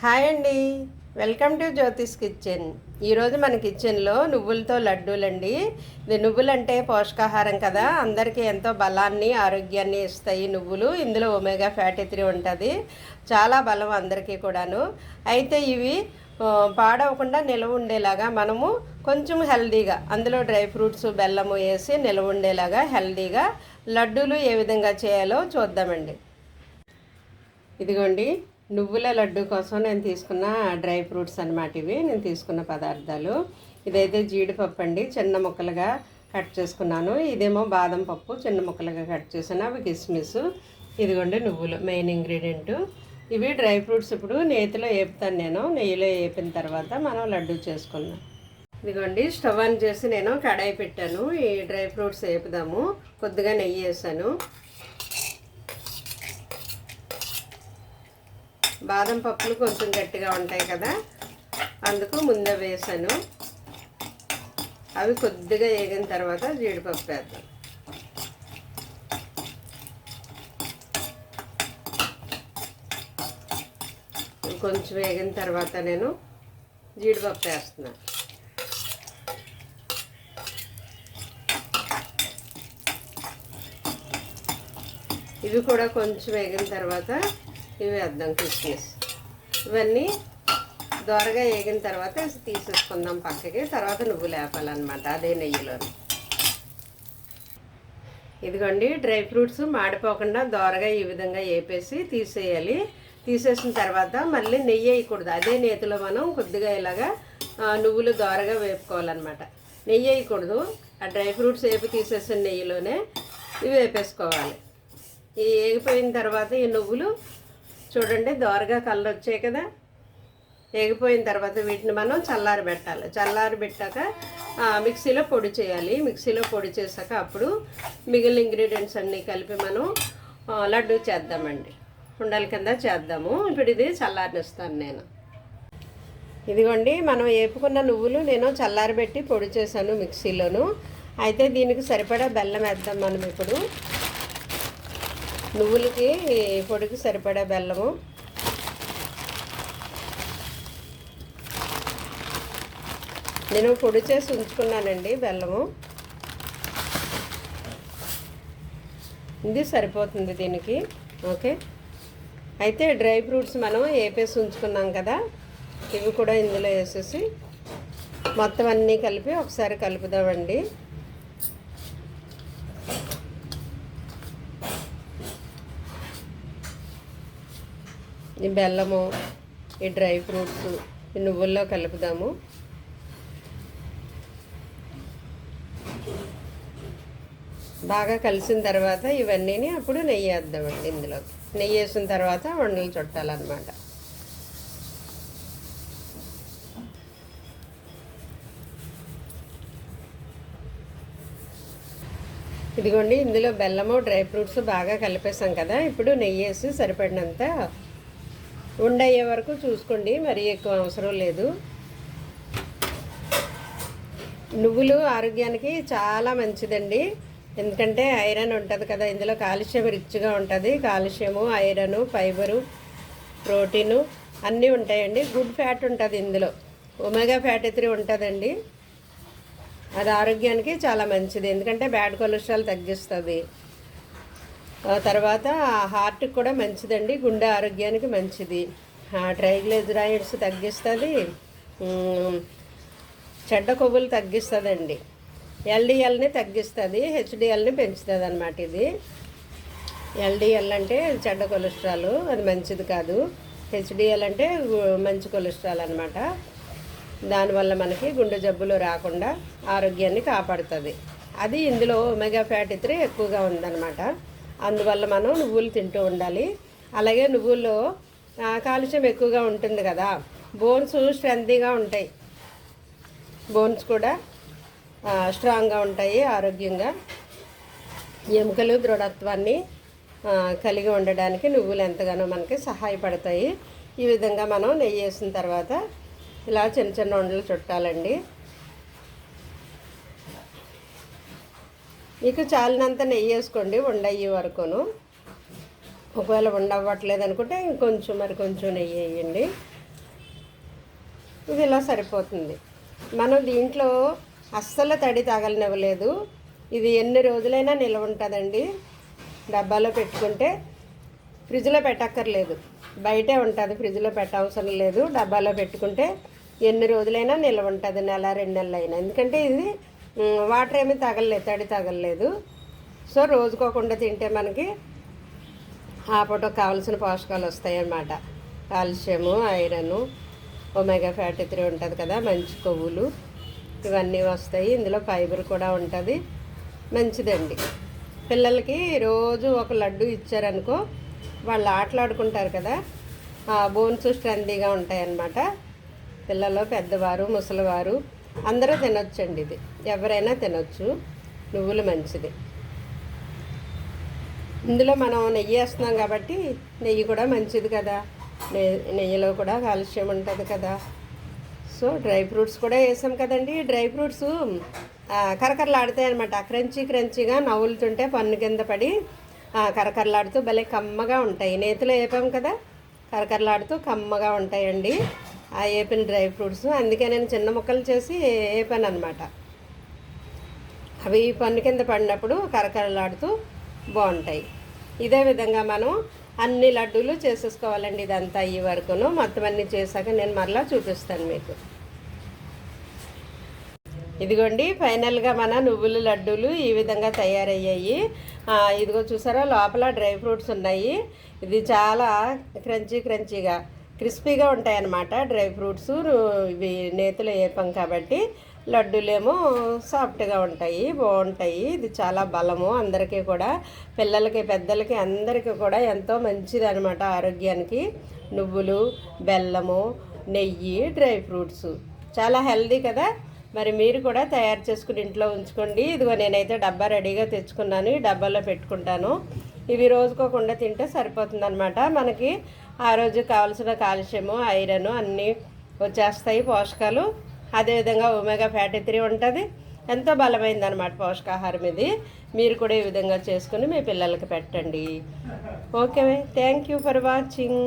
Hi అండి. Welcome to Jyotish kitchen. ఈరోజు మన కిచెన్లో నువ్వులతో లడ్డూలండి. ఇది నువ్వులు అంటే పోషకాహారం కదా. అందరికీ ఎంతో బలాన్ని ఆరోగ్యాన్ని ఇస్తాయి నువ్వులు. ఇందులో ఒమేగా ఫ్యాటీ త్రీ ఉంటుంది. చాలా బలం అందరికీ కూడాను. అయితే ఇవి పాడవకుండా నిల్వ ఉండేలాగా మనము కొంచెం హెల్దీగా అందులో డ్రై ఫ్రూట్స్ బెల్లము వేసి నిల్వ ఉండేలాగా హెల్దీగా లడ్డూలు ఏ విధంగా చేయాలో చూద్దామండి. ఇదిగోండి. నువ్వుల లడ్డు కోసం నేను తీసుకున్న డ్రై ఫ్రూట్స్ అన్నమాట ఇవి. నేను తీసుకున్న పదార్థాలు. ఇదైతే జీడిపప్పు అండి. చిన్న ముక్కలుగా కట్ చేసుకున్నాను. ఇదేమో బాదం పప్పు చిన్న ముక్కలుగా కట్ చేసాను అవి కిస్మిస్. ఇదిగోండి నువ్వులు మెయిన్ ఇంగ్రీడియంట్. ఇవి డ్రై ఫ్రూట్స్ ఇప్పుడు నేతిలో వేపుతాను నేను. నెయ్యిలో వేపిన తర్వాత మనం లడ్డు చేసుకుందాం. ఇదిగోండి స్టవ్ ఆన్ చేసి నేను కడాయి పెట్టాను. ఈ డ్రై ఫ్రూట్స్ వేపుదాము కొద్దిగా నెయ్యి వేసాను. బాదం పప్పులు కొంచెం గట్టిగా ఉంటాయి కదా. అందుకు ముందే వేసాను. అవి కొద్దిగా వేగిన తర్వాత జీడిపప్పు వేద్దాం. కొంచెం వేగిన తర్వాత నేను జీడిపప్పు వేస్తున్నాను ఇవి కూడా కొంచెం వేగిన తర్వాత ఇవి వేద్దాం కిస్మిస్. ఇవన్నీ దోరగా వేగిన తర్వాత తీసేసుకుందాం పక్కకి. తర్వాత నువ్వు లేపాలన్నమాట అదే నెయ్యిలో ఇదిగోండి డ్రై ఫ్రూట్స్ మాడిపోకుండా దోరగా ఈ విధంగా వేపేసి తీసేయాలి. తీసేసిన తర్వాత మళ్ళీ నెయ్యి వేయకూడదు. అదే నేతిలో మనం కొద్దిగా ఇలాగా నువ్వులు దోరగా వేపుకోవాలన్నమాట. నెయ్యి వేయకూడదు. ఆ డ్రై ఫ్రూట్స్ వేపి తీసేసిన నెయ్యిలోనే ఇవి వేపేసుకోవాలి. ఈ వేగిపోయిన తర్వాత ఈ నువ్వులు చూడండి దోరగా కళ్ళు వచ్చాయి కదా. వేగిపోయిన తర్వాత వీటిని మనం చల్లారి పెట్టాలి. చల్లారి పెట్టాక మిక్సీలో పొడి చేయాలి. మిక్సీలో పొడి చేశాక అప్పుడు మిగిలిన ఇంగ్రీడియంట్స్ అన్నీ కలిపి మనం లడ్డు చేద్దామండి. ఉండల కింద చేద్దాము. ఇప్పుడు ఇది చల్లారినిస్తాను నేను. ఇదిగోండి మనం వేపుకున్న నువ్వులు నేను చల్లారబెట్టి పొడి చేశాను మిక్సీలోను. అయితే దీనికి సరిపడా బెల్లం వేద్దాం మనం ఇప్పుడు. నువ్వులకి పొడికి సరిపడా బెల్లము. నేను పొడి చేసి ఉంచుకున్నానండి బెల్లము. ఇది సరిపోతుంది దీనికి ఓకే. అయితే డ్రై ఫ్రూట్స్ మనం వేపేసి ఉంచుకున్నాం కదా ఇవి కూడా ఇందులో వేసేసి మొత్తం అన్నీ కలిపి ఒకసారి కలుపుదామండి. ఈ బెల్లము ఈ డ్రై ఫ్రూట్స్ ఈ నువ్వుల్లో కలుపుదాము. బాగా కలిసిన తర్వాత ఇవన్నీని అప్పుడు నెయ్యి వేద్దామండి ఇందులో నెయ్యి వేసిన తర్వాత వండలు చుట్టాలన్నమాట. ఇదిగోండి ఇందులో బెల్లము డ్రై ఫ్రూట్స్ బాగా కలిపేసాం కదా ఇప్పుడు నెయ్యి వేసి సరిపడినంత ఉండయ్యే వరకు చూసుకోండి మరీ ఎక్కువ అవసరం లేదు. నువ్వులు ఆరోగ్యానికి చాలా మంచిదండి. ఎందుకంటే ఐరన్ ఉంటుంది కదా ఇందులో కాల్షియం రిచ్గా ఉంటుంది. కాల్షియము ఐరను ఫైబరు ప్రోటీను అన్నీ ఉంటాయండి. గుడ్ ఫ్యాట్ ఉంటుంది ఇందులో. ఒమేగా ఫ్యాట్ త్రీ ఉంటుందండి. అది ఆరోగ్యానికి చాలా మంచిది. ఎందుకంటే బ్యాడ్ కొలెస్ట్రాల్ తగ్గిస్తుంది. తర్వాత హార్ట్కి కూడా మంచిదండి గుండె ఆరోగ్యానికి మంచిది. ట్రైగ్లిజరాయిడ్స్ తగ్గిస్తుంది చెడ్డ కొవ్వులు తగ్గిస్తుందండి. ఎల్డిఎల్ని తగ్గిస్తుంది హెచ్డిఎల్ని పెంచుతుంది అనమాట ఇది. ఎల్డిఎల్ అంటే చెడ్డ కొలెస్ట్రాల్ అది మంచిది కాదు. హెచ్డిఎల్ అంటే మంచి కొలెస్ట్రాల్ అనమాట దానివల్ల మనకి గుండె జబ్బులు రాకుండా ఆరోగ్యాన్ని కాపాడుతుంది. అది ఇందులో ఒమెగా ఫ్యాటీ త్రీ ఎక్కువగా ఉందన్నమాట. అందువల్ల మనం నువ్వులు తింటూ ఉండాలి. అలాగే నువ్వుల్లో కాలుష్యం ఎక్కువగా ఉంటుంది కదా. బోన్స్ స్ట్రెంతీగా ఉంటాయి. బోన్స్ కూడా స్ట్రాంగ్గా ఉంటాయి ఆరోగ్యంగా. ఎముకలు దృఢత్వాన్ని కలిగి ఉండడానికి నువ్వులు ఎంతగానో మనకి సహాయపడతాయి. ఈ విధంగా మనం నెయ్యి వేసిన తర్వాత ఇలా చిన్న చిన్న ఉండలు చుట్టాలండి. మీకు చాలినంత నెయ్యి వేసుకోండి ఉండయ్యే వరకును. ఒకవేళ ఉండవ్వట్లేదు అనుకుంటే ఇంకొంచెం మరి కొంచెం నెయ్యి వేయండి. ఇది ఇలా సరిపోతుంది. మనం దీంట్లో అస్సలు తడి తాగలనివ్వలేదు ఇది ఎన్ని రోజులైనా నిల్వ ఉంటుందండి. డబ్బాలో పెట్టుకుంటే ఫ్రిడ్జ్లో పెట్టక్కర్లేదు. బయటే ఉంటుంది ఫ్రిడ్జ్లో పెట్టవసరం లేదు. డబ్బాలో పెట్టుకుంటే ఎన్ని రోజులైనా నిల్వ ఉంటుంది నెల రెండు నెలలు అయినా ఎందుకంటే ఇది వాటర్ ఏమీ తగలలేదు తడి తగలలేదు. సో రోజుకోకుండా తింటే మనకి ఆ పూట కావాల్సిన పోషకాలు వస్తాయి అన్నమాట calcium iron omega fatty three ఉంటుంది కదా మంచి కొవ్వులు ఇవన్నీ వస్తాయి. ఇందులో ఫైబర్ కూడా ఉంటుంది. మంచిదండి. పిల్లలకి రోజు ఒక లడ్డు ఇచ్చారనుకో వాళ్ళు ఆటలాడుకుంటారు కదా ఆ బోన్స్ స్ట్రెందీగా ఉంటాయన్నమాట. పిల్లలు పెద్దవారు ముసలివారు అందరూ తినొచ్చండి ఇది. ఎవరైనా తినొచ్చు. నువ్వులు మంచిది. ఇందులో మనం నెయ్యి వేస్తున్నాం కాబట్టి నెయ్యి కూడా మంచిది కదా. నెయ్యిలో కూడా కాలుష్యం ఉంటుంది కదా. సో డ్రై ఫ్రూట్స్ కూడా వేసాం కదండి. డ్రై ఫ్రూట్స్ కరకరలాడుతాయి అనమాట క్రంచీ క్రంచీగా నవ్వులుతుంటే పన్ను కింద పడి కరకరలాడుతూ భలే కమ్మగా ఉంటాయి. నేతిలో వేపాం కదా. కరకరలాడుతూ కమ్మగా ఉంటాయండి. ఆ వేపిన డ్రై ఫ్రూట్స్ అందుకే నేను చిన్న ముక్కలు చేసి వేపాను అనమాట అవి పన్ను కింద పడినప్పుడు కరకరలాడుతూ బాగుంటాయి. ఇదే విధంగా మనం అన్ని లడ్డూలు చేసేసుకోవాలండి ఇదంతా ఈ వరకును. మొత్తం అన్ని చేశాక నేను మరలా చూపిస్తాను మీకు. ఇదిగోండి ఫైనల్గా మన నువ్వుల లడ్డూలు ఈ విధంగా తయారయ్యాయి. ఇదిగో చూసారా లోపల డ్రై ఫ్రూట్స్ ఉన్నాయి. ఇది చాలా క్రంచీ క్రంచీగా. క్రిస్పీగా ఉంటాయన్నమాట. డ్రై ఫ్రూట్స్ ఇవి నేతులు వేపం కాబట్టి లడ్డూలేమో సాఫ్ట్గా ఉంటాయి బాగుంటాయి. ఇది చాలా బలము. అందరికీ కూడా పిల్లలకి పెద్దలకి అందరికీ కూడా ఎంతో మంచిది అనమాట ఆరోగ్యానికి. నువ్వులు బెల్లము నెయ్యి డ్రై ఫ్రూట్స్. చాలా హెల్దీ కదా? మరి మీరు కూడా తయారు చేసుకుని ఇంట్లో ఉంచుకోండి. ఇదిగో నేనైతే డబ్బా రెడీగా తెచ్చుకున్నాను. ఈ డబ్బాలో పెట్టుకుంటాను. ఇవి రోజుకోకుండా తింటే సరిపోతుందన్నమాట. మనకి ఆ రోజు కావాల్సిన కాల్షియము ఐరన్ అన్నీ వచ్చేస్తాయి పోషకాలు. అదేవిధంగా ఒమేగా ఫ్యాటీ త్రీ ఉంటుంది. ఎంతో బలమైందనమాట పోషకాహారం ఇది. మీరు కూడా ఈ విధంగా చేసుకుని మీ పిల్లలకి పెట్టండి. Okay thank you for watching.